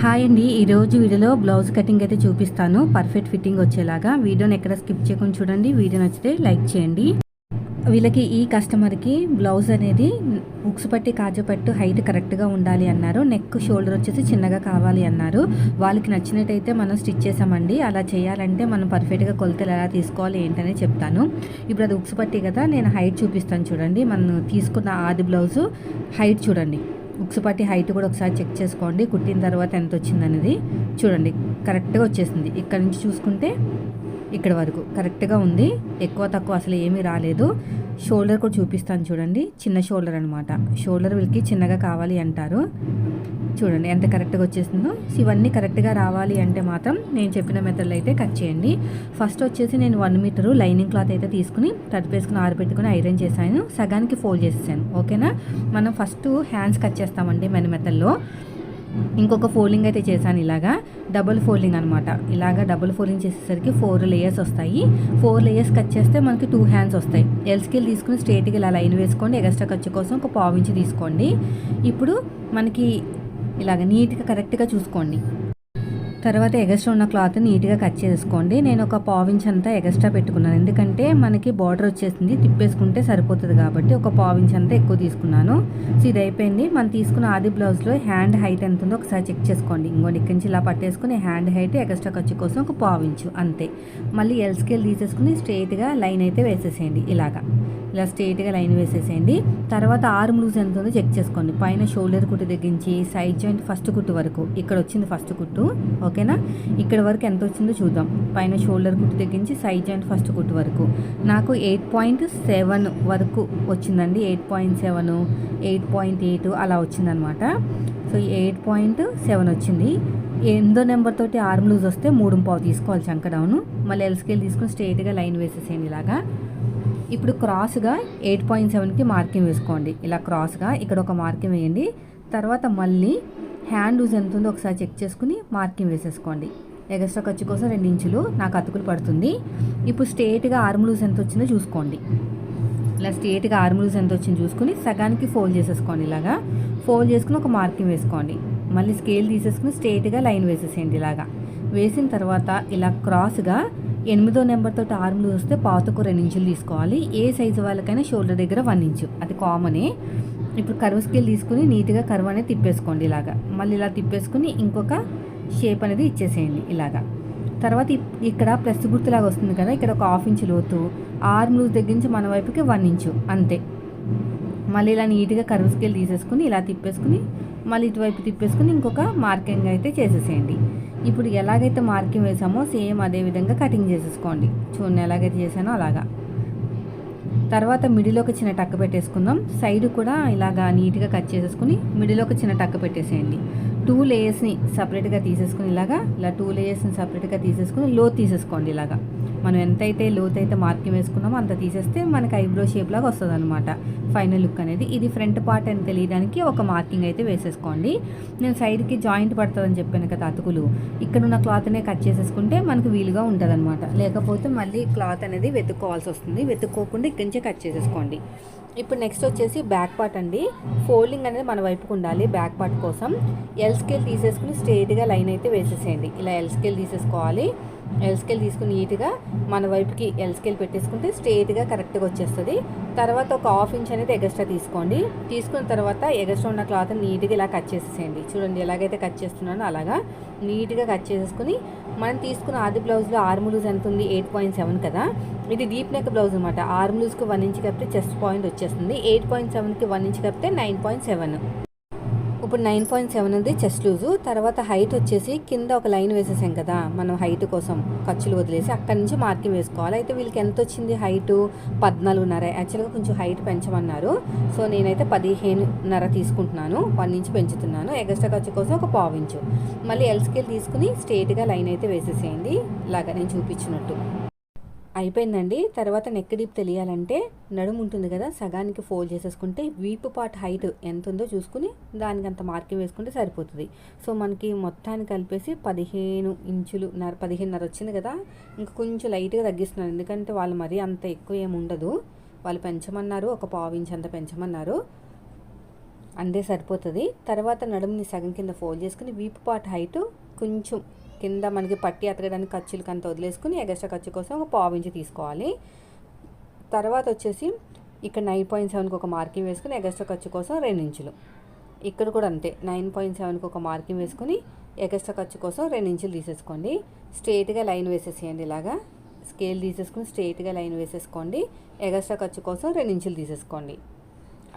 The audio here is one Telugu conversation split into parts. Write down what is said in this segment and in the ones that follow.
హాయ్ అండి. ఈరోజు వీడియోలో బ్లౌజ్ కటింగ్ అయితే చూపిస్తాను. పర్ఫెక్ట్ ఫిట్టింగ్ వచ్చేలాగా. వీడియోని ఎక్కడ స్కిప్ చేయకుండా చూడండి. వీడియో నచ్చితే లైక్ చేయండి. వీళ్ళకి ఈ కస్టమర్కి బ్లౌజ్ అనేది ఉక్స్ పట్టి కాజపట్టు హైట్ కరెక్ట్గా ఉండాలి అన్నారు. నెక్ షోల్డర్ వచ్చేసి చిన్నగా కావాలి అన్నారు. వాళ్ళకి నచ్చినట్టయితే మనం స్టిచ్ చేసామండి. అలా చేయాలంటే మనం పర్ఫెక్ట్గా కొలతలు ఎలా తీసుకోవాలి ఏంటనే చెప్తాను. ఇప్పుడు అది ఉక్స్ పట్టి కదా నేను హైట్ చూపిస్తాను చూడండి. మనం తీసుకున్న ఆది బ్లౌజు హైట్ చూడండి. బుక్స్ పట్టి హైట్ కూడా ఒకసారి చెక్ చేసుకోండి. కుట్టిన తర్వాత ఎంత వచ్చిందనేది చూడండి. కరెక్ట్గా వచ్చేసింది. ఇక్కడ నుంచి చూసుకుంటే ఇక్కడ వరకు కరెక్ట్గా ఉంది. ఎక్కువ తక్కువ అసలు ఏమీ రాలేదు. షోల్డర్ కూడా చూపిస్తాను చూడండి. చిన్న షోల్డర్ అనమాట షోల్డర్ వీళ్ళకి చిన్నగా కావాలి అంటారు. చూడండి ఎంత కరెక్ట్గా వచ్చేసిందో. సో ఇవన్నీ కరెక్ట్గా రావాలి అంటే మాత్రం నేను చెప్పిన మెథడ్లో అయితే కట్ చేయండి. ఫస్ట్ వచ్చేసి నేను వన్ మీటరు లైనింగ్ క్లాత్ అయితే తీసుకుని తడిపేసుకుని ఆరబెట్టుకుని ఐరన్ చేశాను. సగానికి ఫోల్డ్ చేసేసాను. ఓకేనా? మనం ఫస్ట్ హ్యాండ్స్ కట్ చేస్తామండి మన మెథడ్లో. ఇంకొక ఫోల్డింగ్ అయితే చేశాను ఇలాగా. డబుల్ ఫోల్డింగ్ అనమాట ఇలాగా డబుల్ ఫోల్డింగ్ చేసేసరికి ఫోర్ లేయర్స్ వస్తాయి. ఫోర్ లేయర్స్ కట్ చేస్తే మనకి టూ హ్యాండ్స్ వస్తాయి. ఎల్ స్కేల్ తీసుకుని స్ట్రేట్గా ఇలా లైన్ వేసుకోండి. ఎక్స్ట్రా ఖర్చు కోసం ఒక పావు ఇంచు తీసుకోండి. ఇప్పుడు మనకి ఇలాగ నీట్గా కరెక్ట్గా చూసుకోండి. తర్వాత ఎగస్ట్రా ఉన్న క్లాత్ నీట్గా కట్ చేసుకోండి. నేను ఒక పావించ్ అంతా ఎగస్ట్రా పెట్టుకున్నాను. ఎందుకంటే మనకి బార్డర్ వచ్చేసింది. తిప్పేసుకుంటే సరిపోతుంది కాబట్టి ఒక పావించ్ అంతా ఎక్కువ తీసుకున్నాను. సో ఇది అయిపోయింది. మనం తీసుకున్న ఆది బ్లౌజ్లో హ్యాండ్ హైట్ ఎంత ఉందో ఒకసారి చెక్ చేసుకోండి. ఇంకోటి ఇక్కడి నుంచి ఇలా పట్టేసుకుని హ్యాండ్ హైట్ ఎగస్ట్రా ఖర్చు కోసం ఒక పావించు అంతే. మళ్ళీ ఎల్ స్కేల్ తీసేసుకుని స్ట్రైట్గా లైన్ అయితే వేసేసేయండి. ఇలాగా. ఇలా స్ట్రేట్గా లైన్ వేసేసేయండి. తర్వాత ఆర్మ్ లూజ్ ఎంత ఉందో చెక్ చేసుకోండి. పైన షోల్డర్ కుట్టు తగ్గించి సైడ్ జాయింట్ ఫస్ట్ కుట్టు వరకు. ఇక్కడ వచ్చింది ఫస్ట్ కుట్టు. ఓకేనా? ఇక్కడ వరకు ఎంత వచ్చిందో చూద్దాం. పైన షోల్డర్ కుట్టు తగ్గించి సైడ్ జాయింట్ ఫస్ట్ కుట్టు వరకు. నాకు ఎయిట్ పాయింట్ సెవెన్ వరకు వచ్చిందండి. Eight point seven eight point eight అలా వచ్చిందనమాట. సో ఎయిట్ పాయింట్ సెవెన్ వచ్చింది. ఎందో నెంబర్ తోటి ఆర్మ్ లూజ్ వస్తే మూడు పావు తీసుకోవాలి చంకడౌను మళ్ళీ ఎల్ స్కేల్ తీసుకొని స్ట్రైట్గా లైన్ వేసేసేయండి ఇలాగా. ఇప్పుడు క్రాస్గా ఎయిట్ పాయింట్ సెవెన్కి మార్కింగ్ వేసుకోండి. ఇలా క్రాస్గా ఇక్కడ ఒక మార్కింగ్ వేయండి. తర్వాత మళ్ళీ హ్యాండ్ లూజ్ ఎంత ఉందో ఒకసారి చెక్ చేసుకుని మార్కింగ్ వేసేసుకోండి. ఎగస్ట్రా ఖర్చు కోసం రెండు ఇంచులు నాకు అతుకులు పడుతుంది. ఇప్పుడు స్ట్రేట్గా ఆర్మ్ లూజ్ ఎంత వచ్చిందో చూసుకోండి. ఇలా స్ట్రేట్గా ఆర్మ్ లూజ్ ఎంత వచ్చిందో చూసుకుని సగానికి ఫోల్డ్ చేసేసుకోండి ఇలాగా. ఫోల్డ్ చేసుకుని ఒక మార్కింగ్ వేసుకోండి. మళ్ళీ స్కేల్ తీసేసుకుని స్ట్రేట్గా లైన్ వేసేసేయండి ఇలాగా. వేసిన తర్వాత ఇలా క్రాస్గా ఎనిమిదో నెంబర్తో ఆర్మ్లు వస్తే పాతకు రెండు ఇంచులు తీసుకోవాలి? ఏ సైజు వాళ్ళకైనా షోల్డర్ దగ్గర వన్ ఇంచు. అది కామనే. ఇప్పుడు కరువు స్కేల్ తీసుకుని నీట్గా కరువు అనేది తిప్పేసుకోండి ఇలాగా. మళ్ళీ ఇలా తిప్పేసుకుని ఇంకొక షేప్ అనేది ఇచ్చేసేయండి ఇలాగా. తర్వాత ఇక్కడ ప్లస్ గుర్తులాగా వస్తుంది కదా ఇక్కడ ఒక హాఫ్ ఇంచు లోతు. ఆర్మ్ లూజ్ దగ్గర నుంచి మన వైపుకి వన్ ఇంచు. అంతే. మళ్ళీ ఇలా నీట్గా కరువు స్కేల్ తీసేసుకుని ఇలా తిప్పేసుకుని మళ్ళీ ఇటువైపు తిప్పేసుకుని ఇంకొక మార్కింగ్ అయితే చేసేసేయండి. ఇప్పుడు ఎలాగైతే మార్కింగ్ వేసామో సేమ్ అదే విధంగా కటింగ్ చేసేసుకోండి. చూడండి ఎలాగైతే చేశానో అలాగా. తర్వాత మిడిలోకి చిన్న టక్ పెట్టేసుకుందాం. సైడ్ కూడా ఇలాగా నీట్గా కట్ చేసేసుకుని మిడిలోకి చిన్న టక్ పెట్టేసేయండి. టూ లేయర్స్ని సపరేట్గా తీసేసుకుని ఇలాగా ఇలా టూ లేయర్స్ని సపరేట్గా తీసేసుకుని లో తీసేసుకోండి ఇలాగా. మనం ఎంతైతే లోత్ అయితే మార్కింగ్ వేసుకున్నామో అంత తీసేస్తే మనకి ఐబ్రో షేప్ లాగా వస్తుంది అనమాట ఫైనల్ లుక్ అనేది. ఇది ఫ్రంట్ పార్ట్ అని తెలియడానికి ఒక మార్కింగ్ అయితే వేసేసుకోండి. నేను సైడ్కి జాయింట్ పడుతుందని చెప్పాను కదా అతుకులు. ఇక్కడ ఉన్న క్లాత్నే కట్ చేసేసుకుంటే మనకు వీలుగా ఉంటుంది లేకపోతే మళ్ళీ క్లాత్ అనేది వెతుక్కోవాల్సి వస్తుంది. వెతుక్కోకుండా ఇక్కడి నుంచే కట్ చేసేసుకోండి. ఇప్పుడు నెక్స్ట్ వచ్చేసి బ్యాక్ పార్ట్ అండి. ఫోల్డింగ్ అనేది మన వైపుకు ఉండాలి బ్యాక్ పార్ట్ కోసం. ఎల్ స్కేల్ తీసేసుకుని స్ట్రేట్గా లైన్ అయితే వేసేసేయండి. ఇలా ఎల్ స్కేల్ తీసేసుకోవాలి. ఎల్స్కేల్ తీసుకుని నీట్గా మన వైపుకి ఎల్స్కేల్ పెట్టేసుకుంటే స్ట్రైట్గా కరెక్ట్గా వచ్చేస్తుంది. తర్వాత ఒక హాఫ్ ఇంచ్ అనేది ఎగస్ట్రా తీసుకోండి. తీసుకున్న తర్వాత ఎగస్ట్రా ఉన్న క్లాత్ నీట్గా ఇలా కట్ చేసేసేయండి. చూడండి ఎలాగైతే కట్ చేస్తున్నానో అలాగా నీట్గా కట్ చేసేసుకుని మనం తీసుకున్న ఆది బ్లౌజ్లో ఆర్మ్ లూజ్ ఎంత ఉంది? ఎయిట్ పాయింట్ సెవెన్ కదా. ఇది డీప్ నెక్ బ్లౌజ్ అనమాట ఆర్మ్ లూజ్కి వన్ ఇంచ్ కప్పితే చెస్ట్ పాయింట్ వచ్చేస్తుంది. ఎయిట్ పాయింట్ సెవెన్కి వన్ ఇంచ్ కప్పితే నైన్ పాయింట్ సెవెన్ ఇప్పుడు నైన్ పాయింట్ సెవెన్ ఉంది చెస్ట్ లూజు. తర్వాత హైట్ వచ్చేసి కింద ఒక లైన్ వేసేసాం కదా మనం హైట్ కోసం ఖర్చులు వదిలేసి అక్కడి నుంచి మార్కింగ్ వేసుకోవాలి. అయితే వీళ్ళకి ఎంత వచ్చింది హైట్? పద్నాలుగున్నర. యాక్చువల్గా కొంచెం హైట్ పెంచమన్నారు. సో నేనైతే పదిహేనున్నర తీసుకుంటున్నాను. వన్ ఇంచ్ పెంచుతున్నాను. ఎగస్ట్రా ఖర్చు కోసం ఒక పావు ఇంచు. మళ్ళీ ఎల్ స్కేల్ తీసుకుని స్ట్రేట్గా లైన్ అయితే వేసేసేయండి. ఇలాగా నేను చూపించినట్టు. అయిపోయిందండి. తర్వాత నెక్ డీప్ తెలియాలంటే నడుము ఉంటుంది కదా సగానికి ఫోల్డ్ చేసేసుకుంటే వీపు పార్ట్ హైట్ ఎంత ఉందో చూసుకుని దానికి అంత మార్కింగ్ వేసుకుంటే సరిపోతుంది. సో మనకి మొత్తాన్ని కలిపేసి పదిహేను ఇంచులు నర పదిహేనున్నర వచ్చింది కదా ఇంకా కొంచెం లైట్గా తగ్గిస్తున్నాను ఎందుకంటే వాళ్ళు మరీ అంత ఎక్కువ ఏమి ఉండదు. వాళ్ళు పెంచమన్నారు ఒక పావు ఇంచ్ అంత పెంచమన్నారు. అందే సరిపోతుంది. తర్వాత నడుముని సగం కింద ఫోల్డ్ చేసుకుని వీపు పార్ట్ హైట్ కొంచెం కింద మనకి పట్టి అతకడానికి ఖర్చులు కంత వదిలేసుకుని ఎగస్ట్రా ఖర్చు కోసం ఒక పావు ఇంచు తీసుకోవాలి. తర్వాత వచ్చేసి ఇక్కడ నైన్ పాయింట్ సెవెన్కి ఒక మార్కింగ్ వేసుకుని ఎగస్ట్రా ఖర్చు కోసం రెండు ఇంచులు. ఇక్కడ కూడా అంతే నైన్ పాయింట్ సెవెన్కి ఒక మార్కింగ్ వేసుకుని ఎగస్ట్రా ఖర్చు కోసం రెండు ఇంచులు తీసేసుకోండి. స్ట్రేట్గా లైన్ వేసేసేయండి ఇలాగా. స్కేల్ తీసేసుకుని స్ట్రేట్గా లైన్ వేసేసుకోండి. ఎగస్ట్రా ఖర్చు కోసం రెండు ఇంచులు తీసేసుకోండి.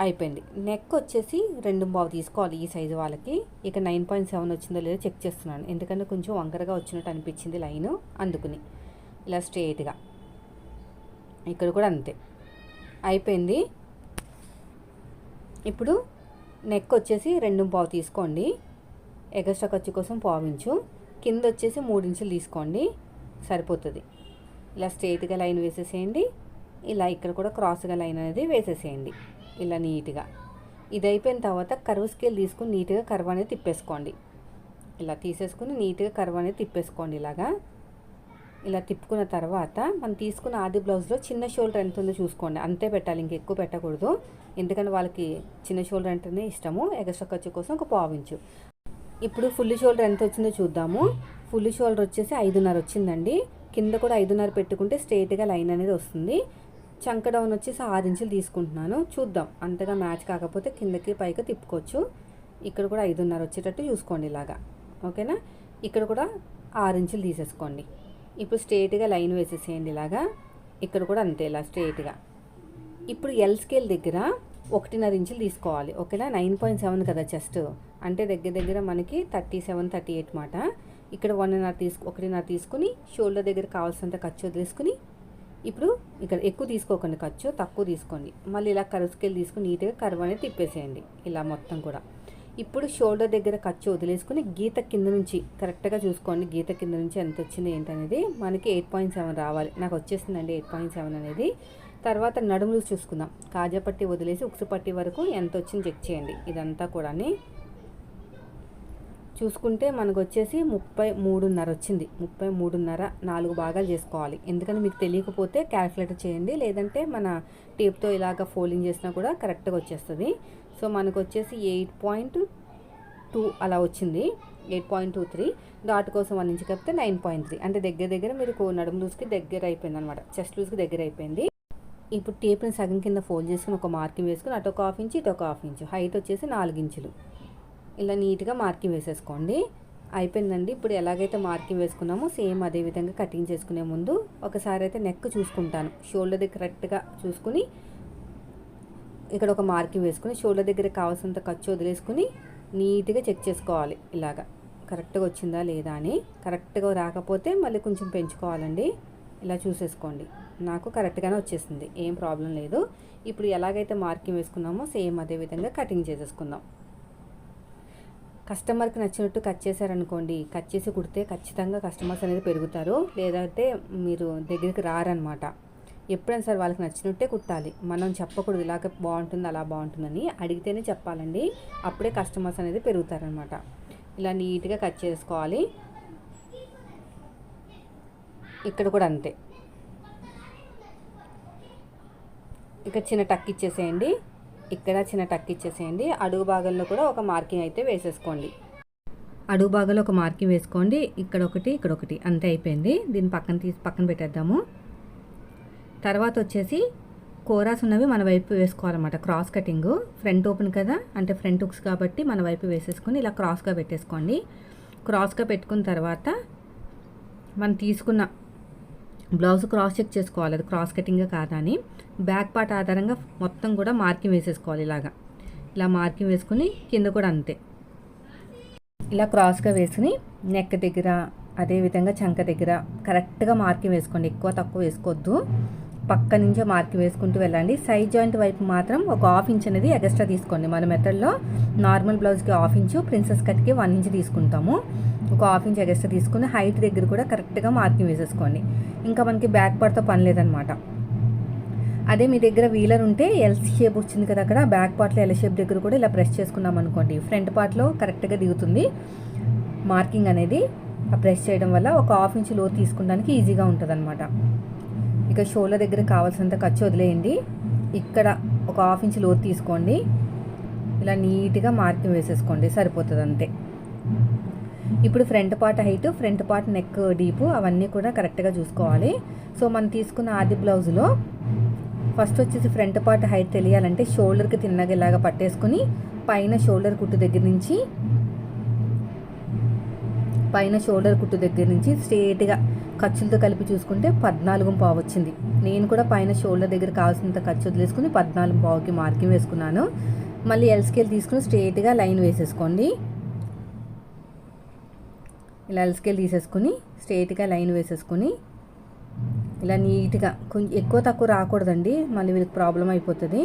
అయిపోయింది. నెక్ వచ్చేసి రెండు బావు తీసుకోవాలి ఈ సైజు వాళ్ళకి. ఇక నైన్ పాయింట్ సెవెన్ వచ్చిందో లేదో చెక్ చేస్తున్నాను. ఎందుకంటే కొంచెం వంకరగా వచ్చినట్టు అనిపించింది లైన్ అందుకుని. ఇలా స్ట్రేట్గా ఇక్కడ కూడా అంతే. అయిపోయింది. ఇప్పుడు నెక్ వచ్చేసి రెండు పావు తీసుకోండి. ఎగస్ట్రా ఖర్చు కోసం పావించు కింద వచ్చేసి మూడు ఇంచులు తీసుకోండి. సరిపోతుంది. ఇలా స్ట్రేట్గా లైన్ వేసేసేయండి. ఇలా ఇక్కడ కూడా క్రాస్గా లైన్ అనేది వేసేసేయండి. ఇలా నీట్గా. ఇది అయిపోయిన తర్వాత కర్వ్ స్కేల్ తీసుకుని నీట్గా కర్వ్ అనేది తిప్పేసుకోండి. ఇలా తీసేసుకుని నీట్గా కర్వ్ అనేది తిప్పేసుకోండి ఇలాగా. ఇలా తిప్పుకున్న తర్వాత మనం తీసుకున్న ఆది బ్లౌజ్లో చిన్న షోల్డర్ ఎంత ఉందో చూసుకోండి. అంతే పెట్టాలి ఇంకెక్కువ పెట్టకూడదు. ఎందుకంటే వాళ్ళకి చిన్న షోల్డర్ అంటేనే ఇష్టము. ఎగస్ట్రా ఖర్చు కోసం ఒక పావించు ఇప్పుడు ఫుల్ షోల్డర్ ఎంత వచ్చిందో చూద్దాము. ఫుల్ షోల్డర్ వచ్చేసి ఐదున్నర వచ్చిందండి. కింద కూడా ఐదున్నర పెట్టుకుంటే స్ట్రేట్గా లైన్ అనేది వస్తుంది. చంక డౌన్ వచ్చేసి ఆరు ఇంచులు తీసుకుంటున్నాను. చూద్దాం. అంతగా మ్యాచ్ కాకపోతే కిందకి పైకి తిప్పుకోవచ్చు. ఇక్కడ కూడా ఐదున్నర వచ్చేటట్టు చూసుకోండి ఇలాగా. ఓకేనా? ఇక్కడ కూడా ఆరు ఇంచులు తీసేసుకోండి. ఇప్పుడు స్ట్రేట్గా లైన్ వేసేసేయండి ఇలాగా. ఇక్కడ కూడా అంతే ఇలా స్ట్రేట్గా ఇప్పుడు ఎల్ స్కేల్ దగ్గర ఒకటిన్నర ఇంచులు తీసుకోవాలి. ఓకేనా? నైన్ పాయింట్ సెవెన్ కదా చెస్ట్ అంటే దగ్గర దగ్గర మనకి థర్టీ సెవెన్ థర్టీ ఎయిట్ మాట. ఇక్కడ వన్ వన్న్నర తీసుకు ఒకటిన్నర తీసుకుని షోల్డర్ దగ్గర కావాల్సినంత ఖర్చు వదిలేసుకుని ఇప్పుడు ఇక్కడ ఎక్కువ తీసుకోకండి ఖర్చు తక్కువ తీసుకోండి. మళ్ళీ ఇలా కరుసుకెళ్ళి తీసుకుని నీట్గా కరువు అనేది తిప్పేసేయండి ఇలా మొత్తం కూడా. ఇప్పుడు షోల్డర్ దగ్గర ఖర్చు వదిలేసుకుని గీత కింద నుంచి కరెక్ట్గా చూసుకోండి గీత కింద నుంచి ఎంత వచ్చింది ఏంటనేది మనకి ఎయిట్ పాయింట్ సెవెన్ రావాలి. నాకు వచ్చేసిందండి ఎయిట్ పాయింట్ సెవెన్ అనేది. తర్వాత నడుములు చూసుకుందాం. కాజా పట్టి వదిలేసి ఉక్సు పట్టి వరకు ఎంత వచ్చింది చెక్ చేయండి. ఇదంతా కూడా చూసుకుంటే మనకు వచ్చేసి ముప్పై మూడున్నర వచ్చింది. ముప్పై మూడున్నర నాలుగు భాగాలు చేసుకోవాలి. ఎందుకంటే మీకు తెలియకపోతే క్యాల్కులేటర్ చేయండి. లేదంటే మన టేప్తో ఇలాగ ఫోల్డింగ్ చేసినా కూడా కరెక్ట్గా వచ్చేస్తుంది. సో మనకు వచ్చేసి ఎయిట్ పాయింట్ టూ అలా వచ్చింది. Eight point two three. Dot కోసం వన్ ఇంచ్ కలిపితే నైన్ పాయింట్ త్రీ. అంటే దగ్గర దగ్గర మీరు నడుము లూజ్కి దగ్గర అయిపోయింది అనమాట చెస్ట్ లూజ్కి దగ్గర అయిపోయింది. ఇప్పుడు టేప్ని సగం కింద ఫోల్డ్ చేసుకుని ఒక మార్కింగ్ వేసుకుని అటు ఒక హాఫ్ ఇంచ్ ఇటు ఒక హాఫ్ ఇంచ్. హైట్ వచ్చేసి నాలుగు ఇంచులు. ఇలా నీట్గా మార్కింగ్ వేసేసుకోండి. అయిపోయిందండి. ఇప్పుడు ఎలాగైతే మార్కింగ్ వేసుకున్నామో సేమ్ అదే విధంగా కటింగ్ చేసుకునే ముందు ఒకసారి అయితే నెక్ చూసుకుంటాను. షోల్డర్ దగ్గర కరెక్ట్గా చూసుకుని ఇక్కడ ఒక మార్కింగ్ వేసుకుని షోల్డర్ దగ్గర కావాల్సినంత ఖర్చు వదిలేసుకుని నీట్గా చెక్ చేసుకోవాలి ఇలాగా. కరెక్ట్గా వచ్చిందా లేదా అని. కరెక్ట్గా రాకపోతే మళ్ళీ కొంచెం పెంచుకోవాలండి. ఇలా చూసేసుకోండి. నాకు కరెక్ట్గానే వచ్చేసింది. ఏం ప్రాబ్లం లేదు. ఇప్పుడు ఎలాగైతే మార్కింగ్ వేసుకున్నామో సేమ్ అదే విధంగా కటింగ్ చేసేసుకుందాం. కస్టమర్కి నచ్చినట్టు కట్ చేశారనుకోండి కట్ చేసి కుడితే ఖచ్చితంగా కస్టమర్స్ అనేది పెరుగుతారు. లేదంటే మీరు దగ్గరికి రారనమాట ఎప్పుడైనా సరే వాళ్ళకి నచ్చినట్టే కుట్టాలి. మనం చెప్పకూడదు ఇలాగ బాగుంటుంది అలా బాగుంటుందని అడిగితేనే చెప్పాలండి. అప్పుడే కస్టమర్స్ అనేది పెరుగుతారనమాట ఇలా నీట్గా కట్ చేసుకోవాలి. ఇక్కడ కూడా అంతే. ఇక చిన్న టక్ ఇచ్చేసేయండి. ఇక్కడ చిన్న టక్ ఇచ్చేసేయండి. అడుగు భాగంలో కూడా ఒక మార్కింగ్ అయితే వేసేసుకోండి. అడుగు భాగంలో ఒక మార్కింగ్ వేసుకోండి. ఇక్కడ ఒకటి ఇక్కడ ఒకటి. అంతే అయిపోయింది. దీన్ని పక్కన తీసి పక్కన పెట్టేద్దాము. తర్వాత వచ్చేసి కోరాస్ ఉన్నవి మన వైపు వేసుకోవాలన్నమాట. Cross cutting. ఫ్రంట్ ఓపెన్ కదా? అంటే ఫ్రంట్ హుక్స్ కాబట్టి మన వైపు వేసేసుకొని ఇలా క్రాస్గా పెట్టేసుకోండి. క్రాస్గా పెట్టుకున్న తర్వాత మనం తీసుకున్న బ్లౌజ్ క్రాస్ చెక్ చేసుకోవాలి. అది క్రాస్ కటింగ్ కాదా అని బ్యాక్ పార్ట్ ఆధారంగా మొత్తం కూడా మార్కింగ్ వేసేసుకోవాలి ఇలాగా. ఇలా మార్కింగ్ వేసుకుని కింద కూడా అంతే. ఇలా క్రాస్గా వేసుకుని నెక్ దగ్గర అదేవిధంగా చంక దగ్గర కరెక్ట్గా మార్కింగ్ వేసుకోండి. ఎక్కువ తక్కువ వేసుకోవద్దు. పక్క నుంచే మార్కింగ్ వేసుకుంటూ వెళ్ళండి. సైడ్ జాయింట్ వైపు మాత్రం ఒక హాఫ్ ఇంచ్ అనేది ఎక్స్ట్రా తీసుకోండి. మన మెథడ్లో నార్మల్ బ్లౌజ్కి హాఫ్ ఇంచు ప్రిన్సెస్ కట్కి వన్ ఇంచ్ తీసుకుంటాము. ఒక హాఫ్ ఇంచ్ ఎగస్ట్రా తీసుకుని హైట్ దగ్గర కూడా కరెక్ట్గా మార్కింగ్ వేసేసుకోండి. ఇంకా మనకి బ్యాక్ పార్ట్తో పని లేదనమాట అదే మీ దగ్గర వీలర్ ఉంటే ఎల్ షేప్ వచ్చింది కదా అక్కడ బ్యాక్ పార్ట్లో ఎల్ షేప్ దగ్గర కూడా ఇలా ప్రెస్ చేసుకున్నాం అనుకోండి. ఫ్రంట్ పార్ట్లో కరెక్ట్గా దిగుతుంది మార్కింగ్ అనేది. ఆ ప్రెస్ చేయడం వల్ల ఒక హాఫ్ ఇంచ్లో తీసుకోవడానికి ఈజీగా ఉంటుంది అనమాట ఇక షోల దగ్గర కావాల్సినంత ఖర్చు వదిలేయండి. ఇక్కడ ఒక హాఫ్ ఇంచ్ లోతు తీసుకోండి. ఇలా నీట్గా మార్కింగ్ వేసేసుకోండి. సరిపోతుంది అంతే ఇప్పుడు front part height front part neck deep అవన్నీ కూడా కరెక్ట్గా చూసుకోవాలి. సో మనం తీసుకున్న ఆది బ్లౌజ్లో ఫస్ట్ వచ్చేసి ఫ్రంట్ పార్ట్ హైట్ తెలియాలంటే షోల్డర్కి తిన్నగా ఇలాగా పట్టేసుకుని పైన షోల్డర్ కుట్టు దగ్గర నుంచి పైన షోల్డర్ కుట్టు దగ్గర నుంచి స్ట్రేట్గా ఖర్చులతో కలిపి చూసుకుంటే పద్నాలుగు పావు వచ్చింది. నేను కూడా పైన షోల్డర్ దగ్గర కావాల్సినంత ఖర్చు వదిలేసుకుని పద్నాలుగు పావుకి మార్కింగ్ వేసుకున్నాను. మళ్ళీ ఎల్ స్కేల్ తీసుకుని స్ట్రేట్గా లైన్ వేసేసుకోండి. ఇలా ఎల్ స్కేల్ తీసేసుకుని స్ట్రేట్గా లైన్ వేసేసుకుని ఇలా నీట్గా కొంచెం ఎక్కువ తక్కువ రాకూడదండి. మళ్ళీ వీళ్ళకి ప్రాబ్లం అయిపోతుంది.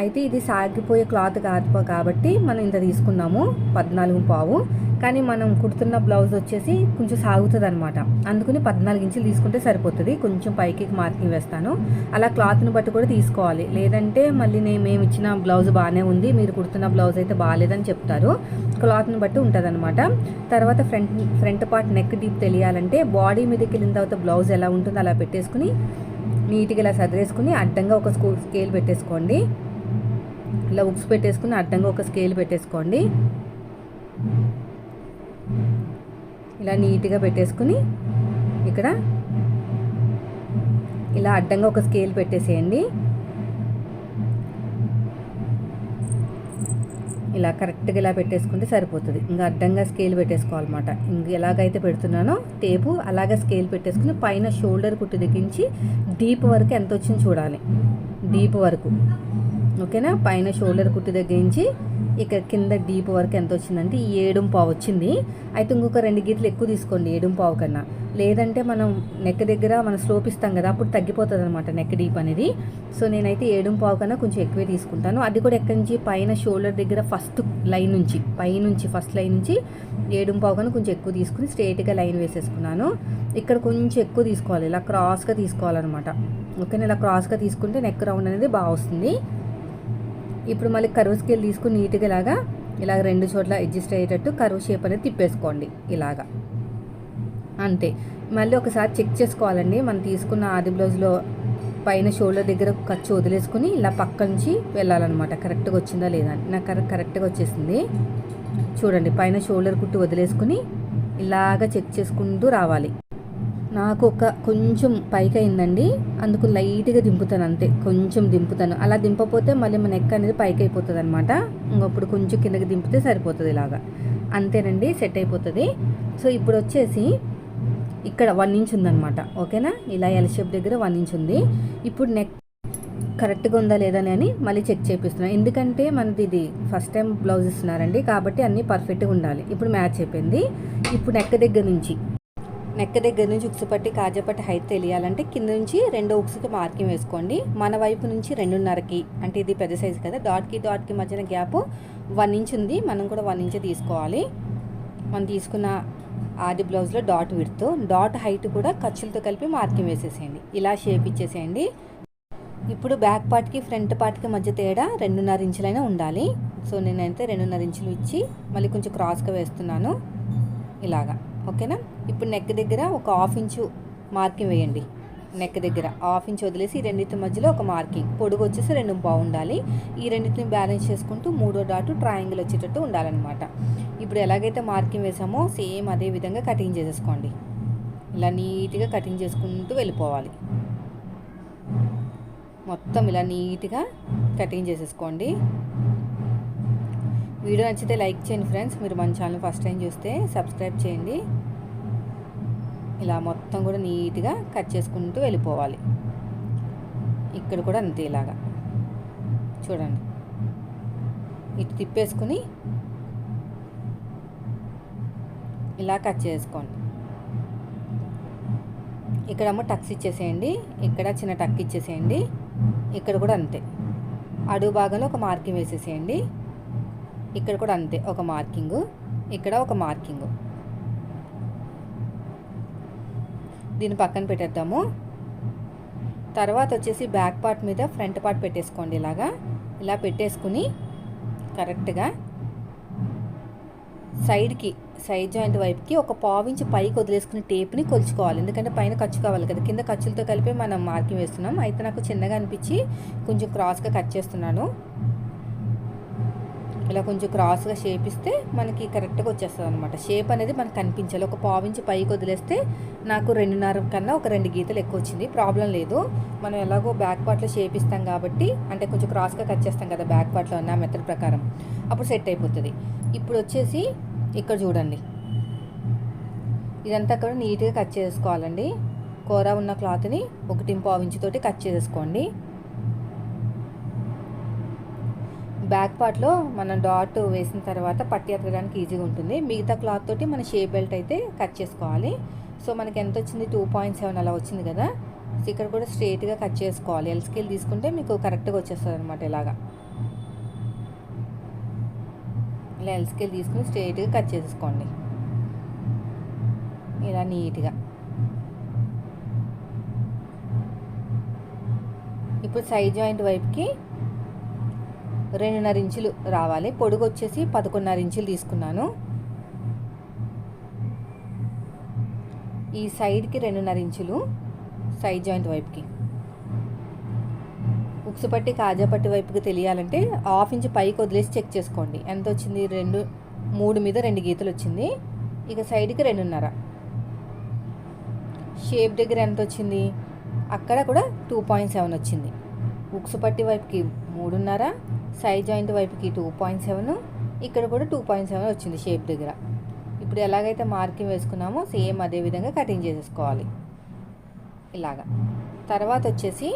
అయితే ఇది సాగిపోయే క్లాత్ కాదు కాబట్టి మనం ఇంత తీసుకున్నాము. పద్నాలుగు పావు. కానీ మనం కుడుతున్న బ్లౌజ్ వచ్చేసి కొంచెం సాగుతుంది అనమాట అందుకని పద్నాలుగు ఇంచులు తీసుకుంటే సరిపోతుంది. కొంచెం పైకి మార్కింగ్ వేస్తాను. అలా క్లాత్ని బట్టి కూడా తీసుకోవాలి. లేదంటే మళ్ళీ నేను మేము ఇచ్చిన బ్లౌజ్ బాగానే ఉంది. మీరు కుడుతున్న బ్లౌజ్ అయితే బాగాలేదని చెప్తారు. క్లాత్ని బట్టి ఉంటుంది అనమాట తర్వాత front front part neck deep తెలియాలంటే బాడీ మీదకి వెళ్ళిన తర్వాత బ్లౌజ్ ఎలా ఉంటుందో అలా పెట్టేసుకుని నీట్గా ఇలా సదిరేసుకుని అడ్డంగా ఒక స్కూ స్కేల్ పెట్టేసుకోండి. ఇలా ఉక్స్ పెట్టేసుకుని అడ్డంగా ఒక స్కేల్ పెట్టేసుకోండి. ఇలా నీట్గా పెట్టేసుకుని ఇక్కడ ఇలా అడ్డంగా ఒక స్కేల్ పెట్టేసేయండి. ఇలా కరెక్ట్గా ఇలా పెట్టేసుకుంటే సరిపోతుంది. ఇంకా అడ్డంగా స్కేల్ పెట్టేసుకోవాలన్నమాట. ఇంక ఎలాగైతే పెడుతున్నానో టేపు అలాగే స్కేల్ పెట్టేసుకుని పైన షోల్డర్ కుట్టు దిగించి డీప్ వరకు ఎంత వచ్చింది చూడాలి. డీప్ వరకు. ఓకేనా? పైన షోల్డర్ కుట్టి దగ్గర నుంచి ఇక్కడ కింద డీప్ వరకు ఎంత వచ్చిందంటే ఈ ఏడు పావు వచ్చింది. అయితే ఇంకొక రెండు గీతలు ఎక్కువ తీసుకోండి ఏడు పావు కన్నా. లేదంటే మనం నెక్ దగ్గర మనం స్లోప్ ఇస్తాం కదా అప్పుడు తగ్గిపోతుంది అనమాట నెక్ డీప్ అనేది. సో నేనైతే ఏడు పావు కన్నా కొంచెం ఎక్కువే తీసుకుంటాను. అది కూడా ఎక్కడి నుంచి? పైన షోల్డర్ దగ్గర ఫస్ట్ లైన్ నుంచి పై నుంచి ఫస్ట్ లైన్ నుంచి ఏడు పావు కన్నా కొంచెం ఎక్కువ తీసుకుని స్ట్రేట్గా లైన్ వేసేసుకున్నాను. ఇక్కడ కొంచెం ఎక్కువ తీసుకోవాలి ఇలా క్రాస్గా తీసుకోవాలన్నమాట. ఓకేనా? ఇలా క్రాస్గా తీసుకుంటే నెక్ రౌండ్ అనేది బాగా వస్తుంది. ఇప్పుడు మళ్ళీ కరువు స్కేల్ తీసుకుని నీట్గా ఇలాగా ఇలాగ రెండు చోట్ల అడ్జస్ట్ అయ్యేటట్టు కరువు షేప్ అనేది తిప్పేసుకోండి ఇలాగా. అంతే. మళ్ళీ ఒకసారి చెక్ చేసుకోవాలండి. మనం తీసుకున్న ఆది బ్లౌజ్లో పైన షోల్డర్ దగ్గర ఖర్చు వదిలేసుకుని ఇలా పక్క నుంచి వెళ్ళాలన్నమాట. కరెక్ట్గా వచ్చిందా లేదా నాకు కరెక్ట్ కరెక్ట్గా వచ్చేసింది. చూడండి పైన షోల్డర్ కుట్టి వదిలేసుకుని ఇలాగ చెక్ చేసుకుంటూ రావాలి. నాకు ఒక కొంచెం పైకి అయిందండి అందుకు లైట్గా దింపుతాను అంతే. కొంచెం దింపుతాను. అలా దింపపోతే మళ్ళీ మన నెక్ అనేది పైకి అయిపోతుంది అనమాట ఇంకప్పుడు కొంచెం కిందకి దింపితే సరిపోతుంది ఇలాగా. అంతేనండి సెట్ అయిపోతుంది సో ఇప్పుడు వచ్చేసి ఇక్కడ వన్ ఇంచ్ ఉందనమాట ఓకేనా? ఇలా ఎల్ షేప్ దగ్గర వన్ ఇంచ్ ఉంది. ఇప్పుడు నెక్ కరెక్ట్గా ఉందా లేదా అని మళ్ళీ చెక్ చేపిస్తున్నాను ఎందుకంటే మనది ఇది ఫస్ట్ టైం బ్లౌజ్ ఇస్తున్నారండి. కాబట్టి అన్నీ పర్ఫెక్ట్గా ఉండాలి. ఇప్పుడు మ్యాచ్ అయిపోయింది. ఇప్పుడు నెక్ దగ్గర నుంచి నెక్క దగ్గర నుంచి ఉక్సు పట్టి కాజపట్టి హైట్ తెలియాలంటే కింద నుంచి రెండో ఉక్సుకి మార్కింగ్ వేసుకోండి. మన వైపు నుంచి రెండున్నరకి అంటే ఇది పెద్ద సైజు కదా డాట్కి డాట్కి మధ్యన గ్యాప్ వన్ ఇంచ్ ఉంది. మనం కూడా వన్ ఇంచ్ తీసుకోవాలి. మనం తీసుకున్న ఆది బ్లౌజ్లో డాట్ విడుతూ డాట్ హైట్ కూడా ఖర్చులతో కలిపి మార్కింగ్ వేసేసేయండి. ఇలా షేప్ ఇచ్చేసేయండి. ఇప్పుడు బ్యాక్ పార్ట్కి ఫ్రంట్ పార్ట్కి మధ్య తేడా రెండున్నర ఇంచులైనా ఉండాలి. సో నేనైతే రెండున్నర ఇంచులు ఇచ్చి మళ్ళీ కొంచెం క్రాస్గా వేస్తున్నాను. ఇలాగా. ఓకేనా? ఇప్పుడు నెక్ దగ్గర ఒక హాఫ్ ఇంచు మార్కింగ్ వేయండి. నెక్ దగ్గర హాఫ్ ఇంచ్ వదిలేసి రెండింటి మధ్యలో ఒక మార్కింగ్ పొడుగు వచ్చేసి రెండు బాగుండాలి. ఈ రెండింటిని బ్యాలెన్స్ చేసుకుంటూ మూడో డాటు ట్రయాంగిల్ వచ్చేటట్టు ఉండాలన్నమాట. ఇప్పుడు ఎలాగైతే మార్కింగ్ వేసామో సేమ్ అదే విధంగా కటింగ్ చేసేసుకోండి. ఇలా నీట్గా కటింగ్ చేసుకుంటూ వెళ్ళిపోవాలి. మొత్తం ఇలా నీట్గా కటింగ్ చేసేసుకోండి. వీడియో నచ్చితే లైక్ చేయండి ఫ్రెండ్స్. మీరు మన ఛానల్ ఫస్ట్ టైం చూస్తే సబ్స్క్రైబ్ చేయండి. ఇలా మొత్తం కూడా నీట్గా కట్ చేసుకుంటూ వెళ్ళిపోవాలి. ఇక్కడ కూడా అంతే ఇలాగా. చూడండి. ఇటు తిప్పేసుకుని ఇలా కట్ చేసుకోండి. ఇక్కడేమో టక్స్ ఇచ్చేసేయండి. ఇక్కడ చిన్న టక్ ఇచ్చేసేయండి. ఇక్కడ కూడా అంతే. అడుగు భాగంలో ఒక మార్కింగ్ వేసేసేయండి. ఇక్కడ కూడా అంతే ఒక మార్కింగ్ ఇక్కడ ఒక మార్కింగ్. దీన్ని పక్కన పెట్టేద్దాము. తర్వాత వచ్చేసి బ్యాక్ పార్ట్ మీద ఫ్రంట్ పార్ట్ పెట్టేసుకోండి ఇలాగా. ఇలా పెట్టేసుకుని కరెక్ట్గా సైడ్కి సైడ్ జాయింట్ వైపుకి ఒక పావించి పైకి వదిలేసుకుని టేప్ని కొలుచుకోవాలి. ఎందుకంటే పైన ఖర్చు కావాలి కదా. కింద ఖర్చులతో కలిపి మనం మార్కింగ్ వేస్తున్నాం. అయితే నాకు చిన్నగా అనిపించి కొంచెం క్రాస్గా కట్ చేస్తున్నాను. ఇలా కొంచెం క్రాస్గా షేప్ ఇస్తే మనకి కరెక్ట్గా వచ్చేస్తుంది అనమాట షేప్ అనేది మనకు కనిపించాలి. ఒక పావించి పైకి వదిలేస్తే నాకు రెండున్నర కన్నా ఒక రెండు గీతలు ఎక్కువ వచ్చింది. ప్రాబ్లం లేదు. మనం ఎలాగో బ్యాక్ పార్ట్లో షేప్ ఇస్తాం కాబట్టి అంటే కొంచెం క్రాస్గా కట్ చేస్తాం కదా బ్యాక్ పార్ట్లో ఉన్న మెథడ్ ప్రకారం. అప్పుడు సెట్ అయిపోతుంది. ఇప్పుడు వచ్చేసి ఇక్కడ చూడండి. ఇదంతా కూడా నీట్గా కట్ చేసుకోవాలండి. కూర ఉన్న క్లాత్ని ఒకటి పావించుతోటి కట్ చేసుకోండి. బ్యాక్ పార్ట్లో మనం డాట్ వేసిన తర్వాత పట్టి ఎత్తడానికి ఈజీగా ఉంటుంది. మిగతా క్లాత్ తోటి మన షేప్ బెల్ట్ అయితే కట్ చేసుకోవాలి. సో మనకి ఎంత వచ్చింది? టూ పాయింట్ సెవెన్ అలా వచ్చింది కదా. సో ఇక్కడ కూడా స్ట్రైట్గా కట్ చేసుకోవాలి. ఎల్ స్కేల్ తీసుకుంటే మీకు కరెక్ట్గా వచ్చేస్తుంది అనమాట ఇలాగా. ఇలా ఎల్ స్కేల్ తీసుకుని స్ట్రైట్గా కట్ చేసుకోండి. ఇలా నీట్గా. ఇప్పుడు సైడ్ జాయింట్ వైపుకి రెండున్నర ఇంచులు రావాలి. పొడుగు వచ్చేసి పదకొండున్నర ఇంచులు తీసుకున్నాను. ఈ సైడ్కి రెండున్నర ఇంచులు సైడ్ జాయింట్ వైపుకి. ఉక్సు పట్టి కాజా పట్టి వైపుకి తెలియాలంటే హాఫ్ ఇంచ్ పైకి వదిలేసి చెక్ చేసుకోండి. ఎంత వచ్చింది రెండు మూడు మీద రెండు గీతలు వచ్చింది. ఇక సైడ్కి రెండున్నర. షేప్ దగ్గర ఎంత వచ్చింది అక్కడ కూడా టూ పాయింట్ సెవెన్ వచ్చింది. ఉక్సు పట్టి వైపుకి మూడున్నర సైడ్ జాయింట్ వైపుకి టూ పాయింట్ సెవెన్ ఇక్కడ కూడా టూ పాయింట్ సెవెన్ వచ్చింది షేప్ దగ్గర. ఇప్పుడు ఎలాగైతే మార్కింగ్ వేసుకున్నామో సేమ్ అదే విధంగా కటింగ్ చేసేసుకోవాలి. ఇలాగా. తర్వాత వచ్చేసి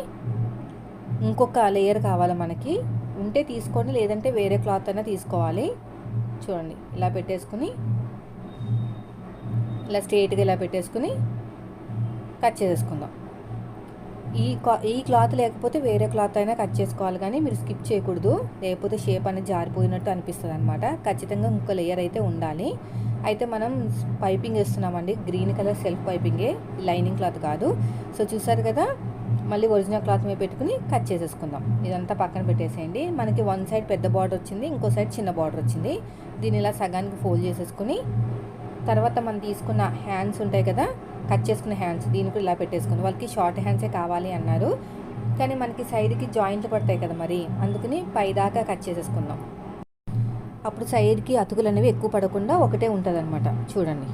ఇంకొక లేయర్ కావాలి మనకి. ఉంటే తీసుకోండి లేదంటే వేరే క్లాత్ అయినా తీసుకోవాలి. చూడండి ఇలా పెట్టేసుకుని ఇలా స్ట్రేట్గా ఇలా పెట్టేసుకుని కట్ చేసేసుకుందాం. ఈ ఈ క్లాత్ లేకపోతే వేరే క్లాత్ అయినా కట్ చేసుకోవాలి కానీ మీరు స్కిప్ చేయకూడదు. లేకపోతే షేప్ అనేది జారిపోయినట్టు అనిపిస్తుంది అనమాట ఖచ్చితంగా ఇంకో లేయర్ అయితే ఉండాలి. అయితే మనం పైపింగ్ వేస్తున్నామండి. గ్రీన్ కలర్ సెల్ఫ్ పైపింగే. లైనింగ్ క్లాత్ కాదు. సో చూసారు కదా? మళ్ళీ ఒరిజినల్ క్లాత్ మీద పెట్టుకుని కట్ చేసేసుకుందాం. ఇదంతా పక్కన పెట్టేసేయండి. మనకి వన్ సైడ్ పెద్ద బార్డర్ వచ్చింది. ఇంకో సైడ్ చిన్న బార్డర్ వచ్చింది. దీన్ని ఇలా సగానికి ఫోల్డ్ చేసేసుకుని తర్వాత మనం తీసుకున్న హ్యాండ్స్ ఉంటాయి కదా కట్ చేసుకున్న హ్యాండ్స్ దీనికి ఇలా పెట్టేసుకుని వాళ్ళకి షార్ట్ హ్యాండ్సే కావాలి అన్నారు. కానీ మనకి సైడ్కి జాయింట్లు పడతాయి కదా మరి అందుకని పైదాకా కట్ చేసేసుకుందాం. అప్పుడు సైడ్కి అతుకులు అనేవి ఎక్కువ పడకుండా ఒకటే ఉంటుంది అనమాట చూడండి.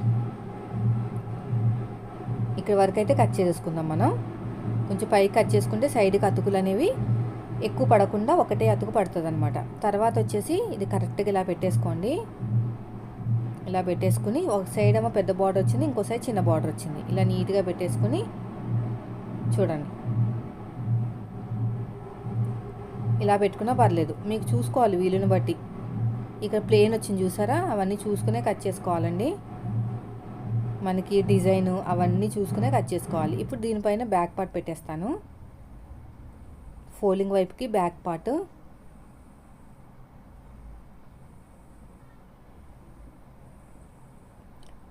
ఇక్కడ వరకు అయితే కట్ చేసేసుకుందాం మనం. కొంచెం పైకి కట్ చేసుకుంటే సైడ్కి అతుకులు అనేవి ఎక్కువ పడకుండా ఒకటే అతుకు పడుతుంది తర్వాత వచ్చేసి ఇది కరెక్ట్గా ఇలా పెట్టేసుకోండి. ఇలా పెట్టేసుకుని ఒక సైడ్ ఏమో పెద్ద బార్డర్ వచ్చింది ఇంకో సైడ్ చిన్న బార్డర్ వచ్చింది. ఇలా నీట్గా పెట్టేసుకుని చూడండి. ఇలా పెట్టుకున్నా పర్లేదు. మీకు చూసుకోవాలి వీలుని బట్టి. ఇక్కడ ప్లేన్ వచ్చింది చూసారా? అవన్నీ చూసుకునే కట్ చేసుకోవాలండి. మనకి డిజైన్ అవన్నీ చూసుకునే కట్ చేసుకోవాలి. ఇప్పుడు దీనిపైన బ్యాక్ పార్ట్ పెట్టేస్తాను. ఫోల్డింగ్ వైపుకి బ్యాక్ పార్ట్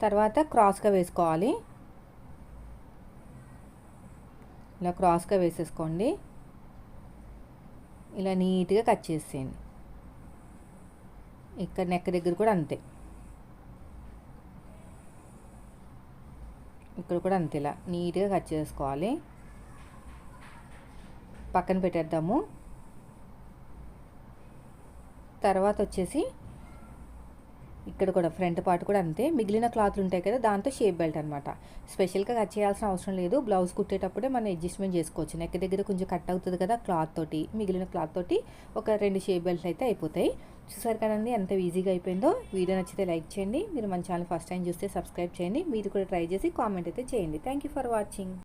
తర్వాత క్రాస్గా వేసుకోవాలి. ఇలా క్రాస్గా వేసేసుకోండి. ఇలా నీట్గా కట్ చేసేయండి. ఇక్కడ నెక్ దగ్గర కూడా అంతే. ఇక్కడ కూడా అంతే ఇలా నీట్గా కట్ చేసుకోవాలి. పక్కన పెట్టేద్దాము. తర్వాత వచ్చేసి ఇక్కడ కూడా ఫ్రంట్ పార్ట్ కూడా అంతే. మిగిలిన క్లాత్లు ఉంటాయి కదా దాంతో షేప్ బెల్ట్ అనమాట స్పెషల్గా కట్ చేయాల్సిన అవసరం లేదు. బ్లౌజ్ కుట్టేటప్పుడే మనం అడ్జస్ట్మెంట్ చేసుకోవచ్చు. నెక్ దగ్గర కొంచెం కట్ అవుతుంది కదా క్లాత్ తోటి మిగిలిన క్లాత్ తోటి ఒక రెండు షేప్ బెల్ట్ అయితే అయిపోతాయి. చూసారు కదండి ఎంత ఈజీగా అయిపోయిందో. వీడియో నచ్చితే లైక్ చేయండి. మీరు మన ఛానల్ ఫస్ట్ టైం చూస్తే సబ్స్క్రైబ్ చేయండి. మీరు కూడా ట్రై చేసి కామెంట్ అయితే చేయండి. Thank you for watching.